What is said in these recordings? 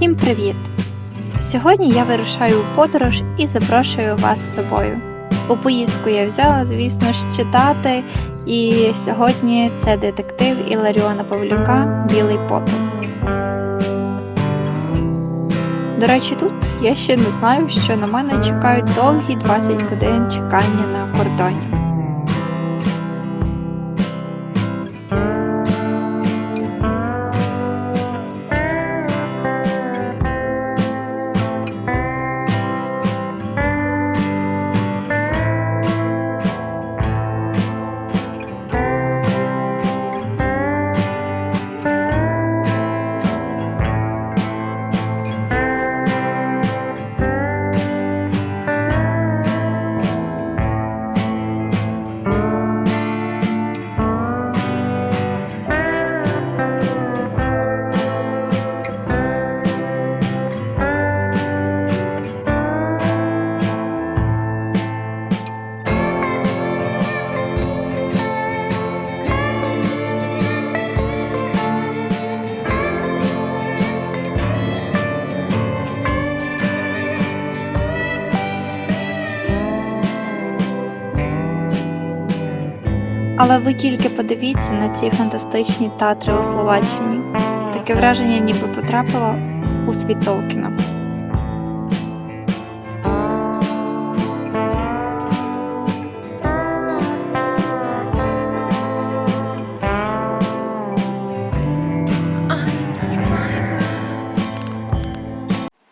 Всім привіт! Сьогодні я вирушаю у подорож і запрошую вас з собою. У поїздку я взяла, звісно ж, читати, і сьогодні це детектив Іларіона Павлюка Білий попіл. До речі, тут я ще не знаю, що на мене чекають довгі 20 годин чекання на кордоні. Але ви тільки подивіться на ці фантастичні татри у Словаччині. Таке враження, ніби потрапила у світ Толкіна.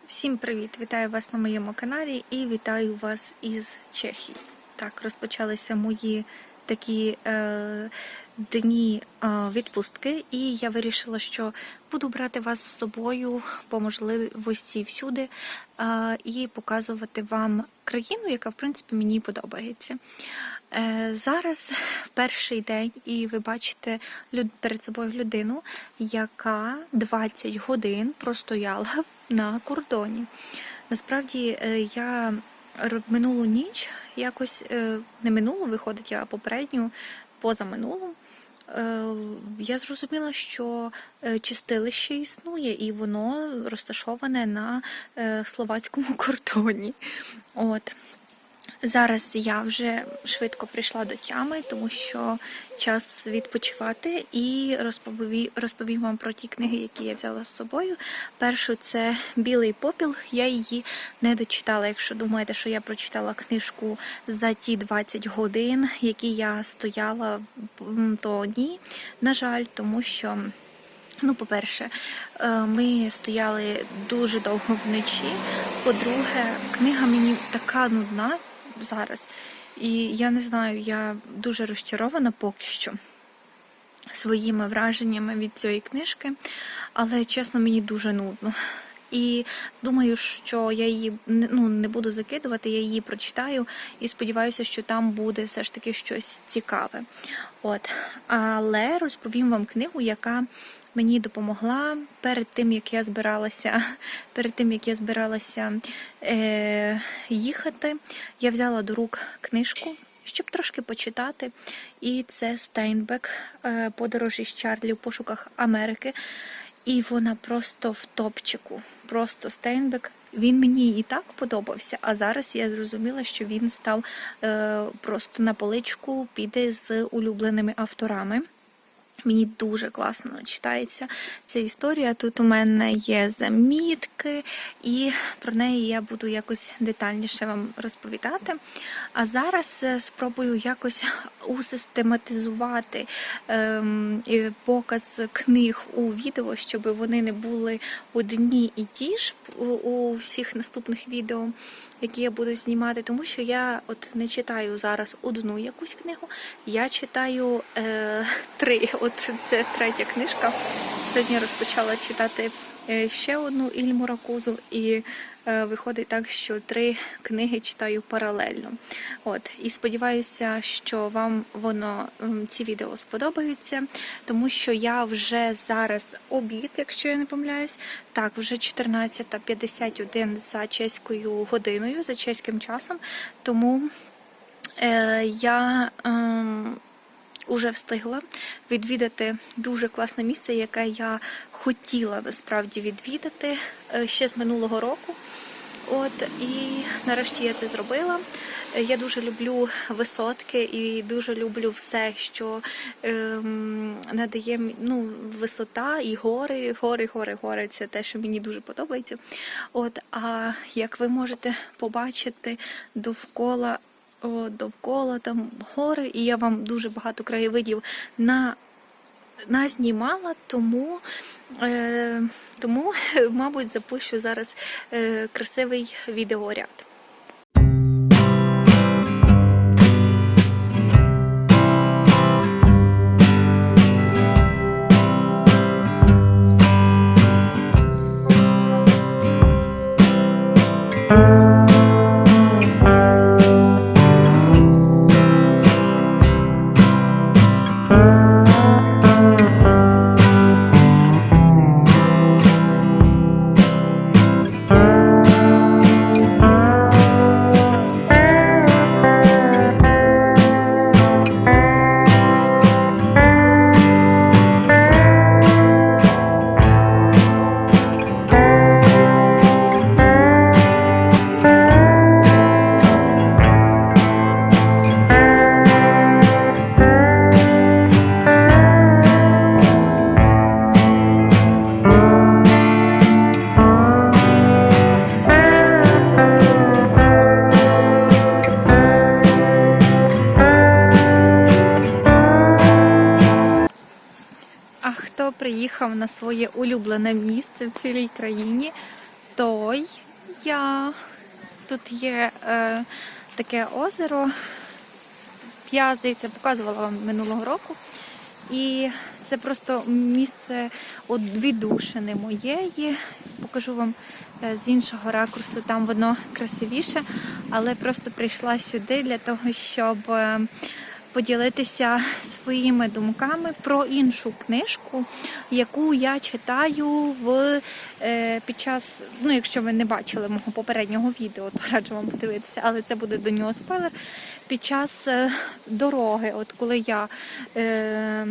Всім привіт! Вітаю вас на моєму каналі і вітаю вас із Чехії. Так, розпочалися мої такі е, дні е, відпустки, і я вирішила, що буду брати вас з собою по можливості всюди е, і показувати вам країну, яка в принципі мені подобається. Е, Зараз перший день, і ви бачите перед собою людину, яка 20 годин простояла на кордоні. Насправді е, я минулу ніч якось е, не минулу виходить, а попередню, позаминулу. е, Я зрозуміла, що е, чистилище існує, і воно розташоване на словацькому кордоні. От. Зараз я вже швидко прийшла до тями, тому що час відпочивати і розповім, вам про ті книги, які я взяла з собою. Першу це Білий попіл. Я її не дочитала. Якщо думаєте, що я прочитала книжку за ті 20 годин, які я стояла, то ні, на жаль, тому що. Ну, по-перше, е, ми стояли дуже довго вночі. По-друге, книга мені така нудна зараз. І я не знаю, я дуже розчарована поки що своїми враженнями від цієї книжки, але чесно, мені дуже нудно. І думаю, що я її ну, не буду закидувати, я її прочитаю і сподіваюся, що там буде все ж таки щось цікаве. От. Але розповім вам книгу, яка мені допомогла перед тим, як я збиралася, перед тим, як я збиралася е, їхати. Я взяла до рук книжку, щоб трошки почитати. І це Стейнбек Подорожі з Чарлі в пошуках Америки. І вона просто в топчику. Просто Стейнбек. Він мені і так подобався, а зараз я зрозуміла, що він став е, просто на поличку, піде з улюбленими авторами. Мені дуже класно читається ця історія. Тут у мене є замітки, і про неї я буду якось детальніше вам розповідати. А зараз е, спробую якось усистематизувати ем, показ книг у відео, щоб вони не були одні і ті ж у, у всіх наступних відео які я буду знімати, тому що я от не читаю зараз одну якусь книгу, я читаю е, три. От це третя книжка. Сьогодні розпочала читати ще одну Ільму Ракузу, і е, виходить так, що три книги читаю паралельно. От, і сподіваюся, що вам воно ці відео сподобаються, тому що я вже зараз обід, якщо я не помиляюсь, так, вже 14.51 за чеською годиною, за чеським часом. Тому е, я ем, уже встигла відвідати дуже класне місце, яке я хотіла насправді відвідати е, ще з минулого року. От і нарешті я це зробила. Я дуже люблю висотки і дуже люблю все, що ем, надає ну, висота і гори, гори, гори, гори. Це те, що мені дуже подобається. От, а як ви можете побачити довкола, довкола там гори, і я вам дуже багато краєвидів на назнімала, тому, е, тому, мабуть, запущу зараз е, красивий відеоряд. Хто приїхав на своє улюблене місце в цілій країні, той я. Тут є е, таке озеро. Я, здається, показувала вам минулого року. І це просто місце віддушини моєї. Покажу вам е, з іншого ракурсу, там воно красивіше, але просто прийшла сюди для того, щоб е, поділитися своїми думками про іншу книжку, яку я читаю в е, під час. Ну, якщо ви не бачили мого попереднього відео, то раджу вам подивитися, але це буде до нього спойлер. Під час е, дороги, от коли я. Е,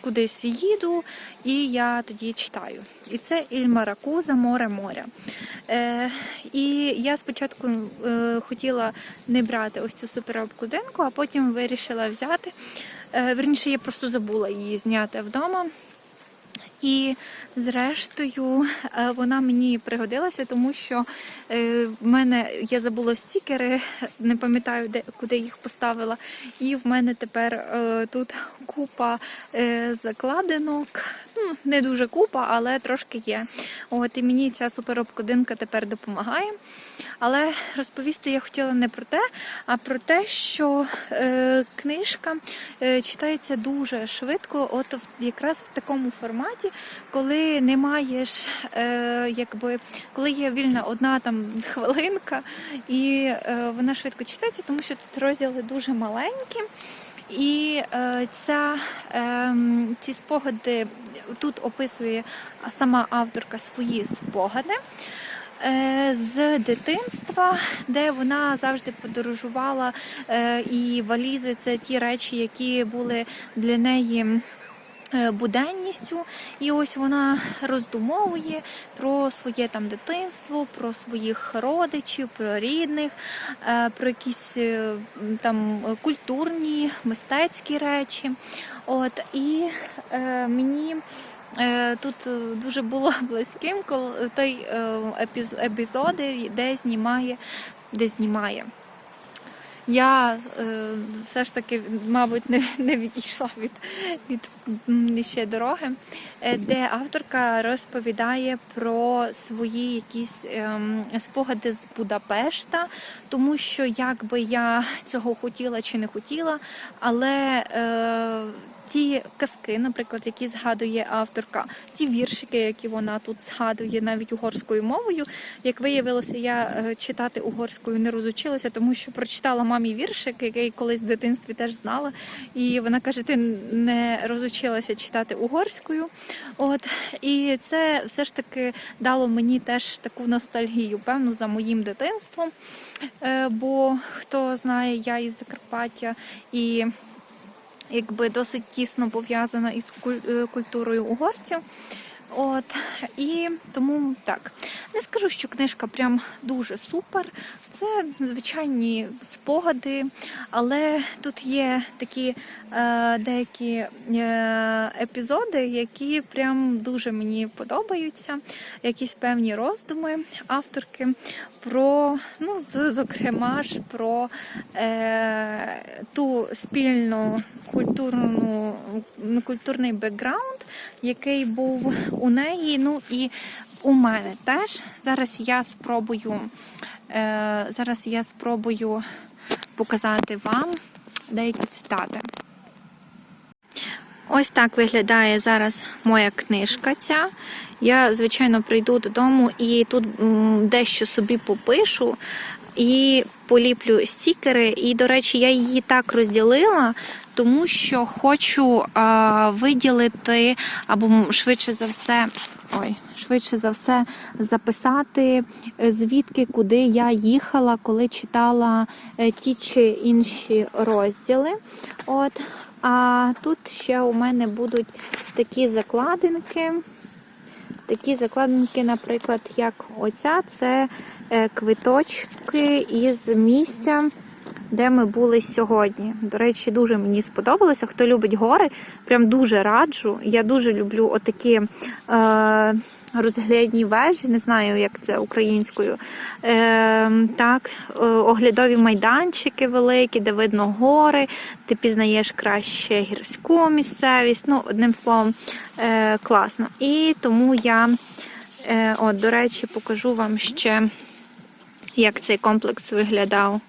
Кудись їду, і я тоді читаю. І це Іль Маракуза Море моря. Е, і я спочатку е, хотіла не брати ось цю суперобкладинку, а потім вирішила взяти. Е, верніше, я просто забула її зняти вдома. І зрештою е, вона мені пригодилася, тому що е, в мене я забула стікери, не пам'ятаю, де куди їх поставила. І в мене тепер е, тут купа закладинок. Ну, не дуже купа, але трошки є. От і мені ця суперобкладинка тепер допомагає. Але розповісти я хотіла не про те, а про те, що книжка читається дуже швидко, от якраз в такому форматі, коли не маєш, е, якби коли є вільна одна там хвилинка, і е, вона швидко читається, тому що тут розділи дуже маленькі. І е, ця, е, ці спогади тут описує сама авторка свої спогади е, з дитинства, де вона завжди подорожувала, е, і валізи це ті речі, які були для неї. Е, Буденністю, і ось вона роздумовує про своє там дитинство, про своїх родичів, про рідних, е, про якісь е, там культурні, мистецькі речі. От і е, мені Тут дуже було близьким, коли той епіз- епізоди, де знімає, де знімає. Я е, все ж таки, мабуть, не, не відійшла від, від ще дороги, е, де авторка розповідає про свої якісь е, спогади з Будапешта, тому що як би я цього хотіла чи не хотіла, але е, ті казки, наприклад, які згадує авторка, ті віршики, які вона тут згадує навіть угорською мовою. Як виявилося, я е, читати угорською не розучилася, тому що прочитала мамі віршик, який колись в дитинстві теж знала. І вона каже: ти не розучилася читати угорською. От і це все ж таки дало мені теж таку ностальгію, певну, за моїм дитинством. Е, Бо хто знає, я із Закарпаття і якби досить тісно пов'язана із е, культурою угорців. От і тому так не скажу, що книжка прям дуже супер. Це звичайні спогади, але тут є такі е, деякі е, епізоди, які прям дуже мені подобаються. Якісь певні роздуми авторки про, ну, зокрема ж про е, ту спільну культурну ну, культурний бекграунд, який був у неї. Ну і у мене теж. Зараз я спробую, е, зараз я спробую показати вам деякі цитати. Ось так виглядає зараз моя книжка. Ця. Я, звичайно, прийду додому і тут дещо собі попишу і поліплю стікери. І, до речі, я її так розділила, тому що хочу а, виділити або швидше за все. Ой, швидше за все записати, е, звідки куди я їхала, коли читала е, ті чи інші розділи. От. А тут ще у мене будуть такі закладинки. Такі закладинки, наприклад, як оця, це е, квиточки із місця, де ми були сьогодні. До речі, дуже мені сподобалося. Хто любить гори, прям дуже раджу. Я дуже люблю отакі е, розглядні вежі, не знаю, як це українською. Е, так, е, оглядові майданчики великі, де видно гори, ти пізнаєш краще гірську місцевість. Ну, одним словом, е, класно. І тому я, е, от, до речі, покажу вам ще, як цей комплекс виглядав.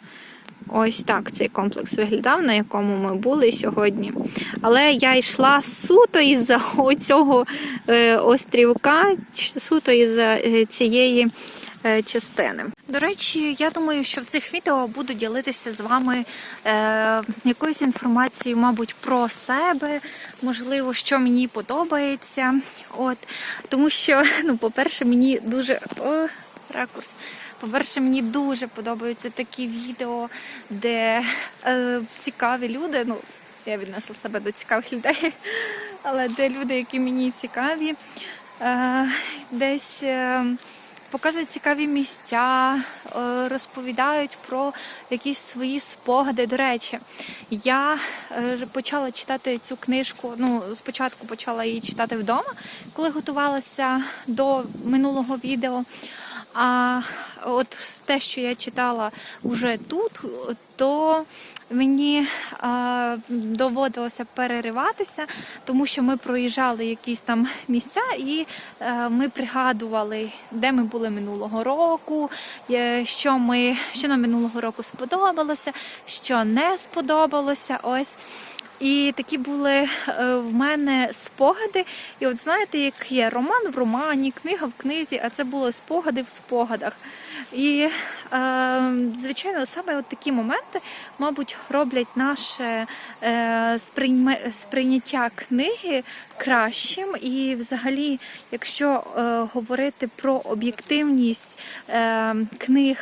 Ось так цей комплекс виглядав, на якому ми були сьогодні. Але я йшла суто із-за цього острівка, суто із-за е, цієї е, частини. До речі, я думаю, що в цих відео буду ділитися з вами е, якоюсь інформацією, мабуть, про себе, можливо, що мені подобається. От, тому що, ну, по-перше, мені дуже о, ракурс. По-перше, мені дуже подобаються такі відео, де е, цікаві люди. Ну, я віднесла себе до цікавих людей, але де люди, які мені цікаві, е, десь е, показують цікаві місця, е, розповідають про якісь свої спогади. До речі, я е, почала читати цю книжку. Ну, спочатку почала її читати вдома, коли готувалася до минулого відео. А от те, що я читала вже тут, то мені е, доводилося перериватися, тому що ми проїжджали якісь там місця, і е, ми пригадували, де ми були минулого року, що ми що нам минулого року сподобалося, що не сподобалося. Ось. І такі були е, в мене спогади. І от знаєте, як є роман в романі, книга в книзі, а це були спогади в спогадах. І, е, звичайно, саме от такі моменти, мабуть, роблять наше е, сприйняття книги кращим. І, взагалі, якщо говорити про об'єктивність книг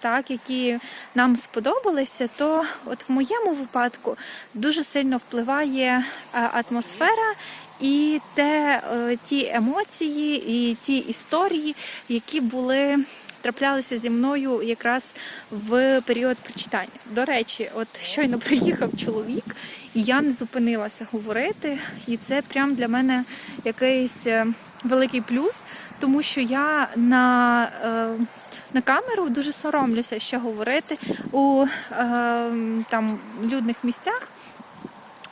так, які нам сподобалися, то от в моєму випадку дуже сильно впливає е, атмосфера і те, е, ті емоції, і ті історії, які були. Траплялися зі мною якраз в період прочитання. До речі, от щойно приїхав чоловік, і я не зупинилася говорити, і це прям для мене якийсь е, великий плюс, тому що я на на камеру дуже соромлюся ще говорити у е, там людних місцях.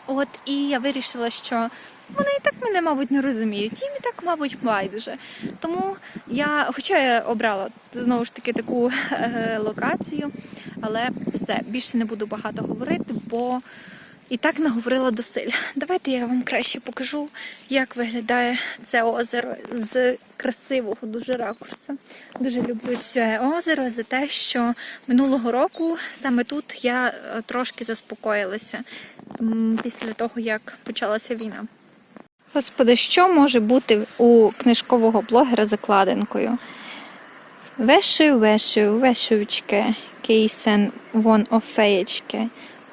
От і я вирішила, що вони і так мене, мабуть, не розуміють. Їм і так, мабуть, байдуже. Тому я, хоча я обрала знову ж таки таку е, локацію, але все більше не буду багато говорити, бо і так наговорила до силь. Давайте я вам краще покажу, як виглядає це озеро з красивого дуже ракурсу. Дуже люблю це озеро за те, що минулого року саме тут я е, трошки заспокоїлася після того, як почалася війна. Господи, що може бути у книжкового блогера закладинкою? Вешив, вешив, вешивчке, кейсен вон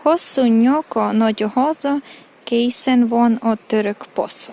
Hosszú nyoka, nagy haza, készen van a török posza.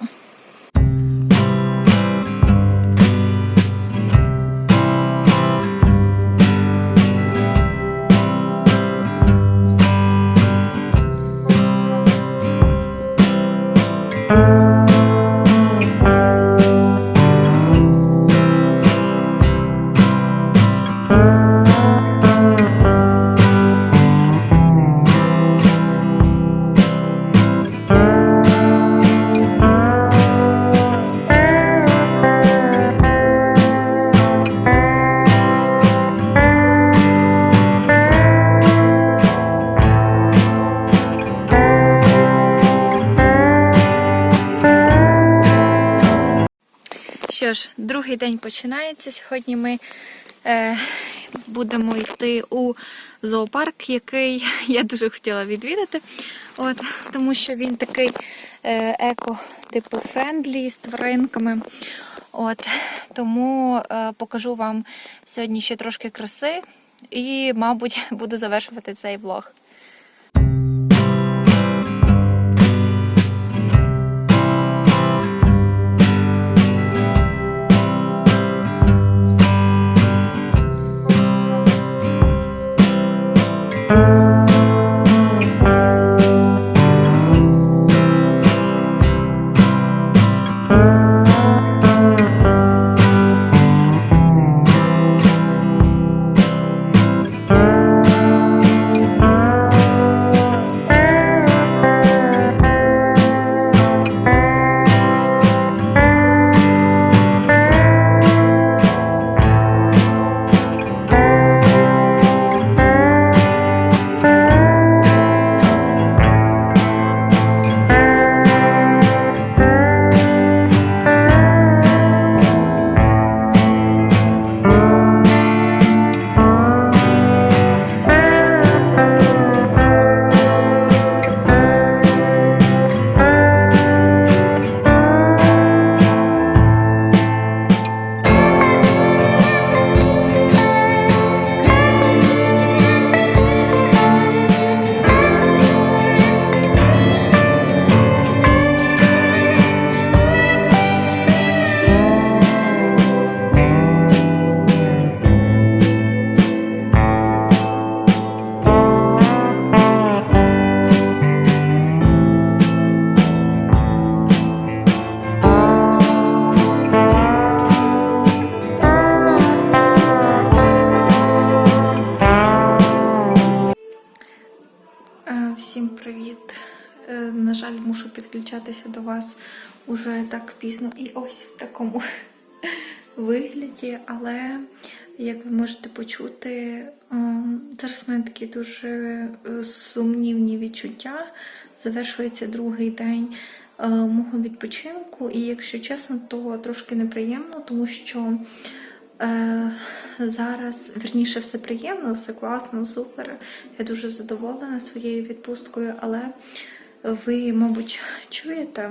Другий день починається. Сьогодні ми е, будемо йти у зоопарк, який я дуже хотіла відвідати. От, тому що він такий е, еко, типу френдлі з тваринками. От, тому е, покажу вам сьогодні ще трошки краси і, мабуть, буду завершувати цей влог. Підключатися до вас уже так пізно і ось в такому вигляді, але як ви можете почути, е, зараз в мене такі дуже е, сумнівні відчуття. Завершується другий день е, мого відпочинку, і якщо чесно, то трошки неприємно, тому що Е, зараз, верніше, все приємно, все класно, супер. Я дуже задоволена своєю відпусткою, але ви, мабуть, чуєте,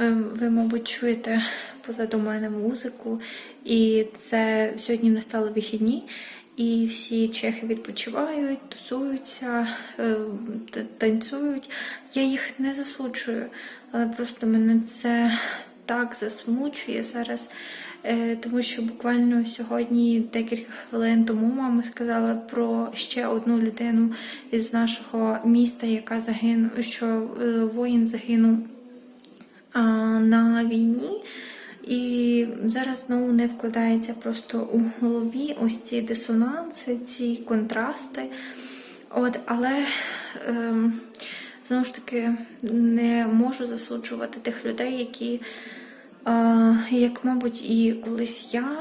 е, ви, мабуть, чуєте позаду мене музику, і це сьогодні настали вихідні. І всі чехи відпочивають, тусуються, е, танцюють. Я їх не засуджую, але просто мене це так засмучує зараз, е, тому що буквально сьогодні, декілька хвилин тому, мама сказала про ще одну людину із нашого міста, яка загинула, що е, воїн загинув на війні. І зараз знову не вкладається просто у голові ось ці дисонанси, ці контрасти. От, але ем, знову ж таки не можу засуджувати тих людей, які, як, мабуть, і колись я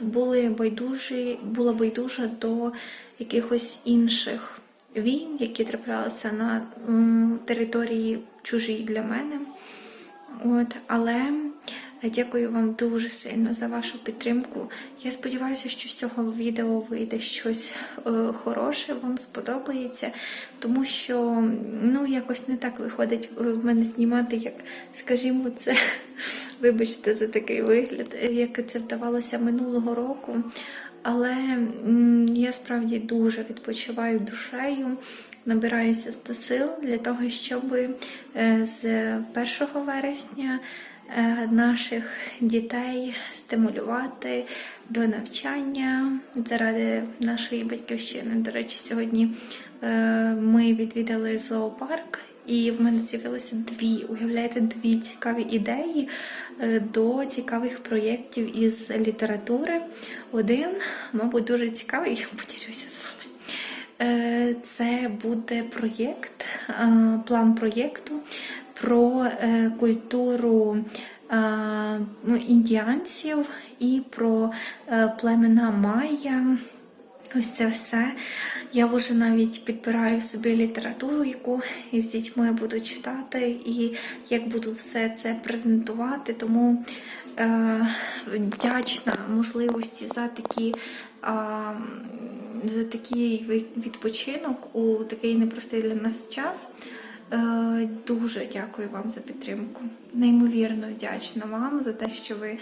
були байдужі, була байдужа до якихось інших війн, які траплялися на території чужій для мене. От, але дякую вам дуже сильно за вашу підтримку. Я сподіваюся, що з цього відео вийде щось е, хороше, вам сподобається, тому що ну якось не так виходить е, в мене знімати, як, скажімо, це. Вибачте за такий вигляд, як це вдавалося минулого року. Але я справді дуже відпочиваю душею, набираюся сил для того, щоб е, з 1 вересня наших дітей стимулювати до навчання заради нашої батьківщини. До речі, сьогодні е, ми відвідали зоопарк. І в мене з'явилося дві, уявляєте, дві цікаві ідеї е, до цікавих проєктів із літератури. Один, мабуть, дуже цікавий, я поділюся з вами. Е, Це буде проєкт, е, план проєкту про е, культуру ну, індіанців і про е, племена Майя. Ось це все. Я вже навіть підбираю собі літературу, яку з дітьми буду читати, і як буду все це презентувати. Тому е, вдячна можливості за такі. Е, за такий відпочинок у такий непростий для нас час. Е, Дуже дякую вам за підтримку. Неймовірно вдячна вам за те, що ви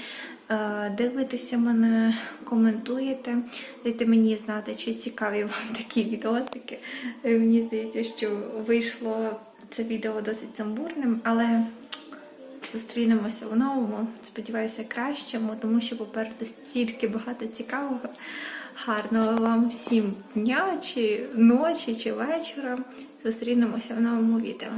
е, дивитеся мене, коментуєте. Дайте мені знати, чи цікаві вам такі відосики. Е, Мені здається, що вийшло це відео досить сумбурним, але зустрінемося в новому. Сподіваюся, кращому, тому що попереду стільки багато цікавого. Гарного вам всім дня, чи ночі, чи вечора. Зустрінемося в новому відео.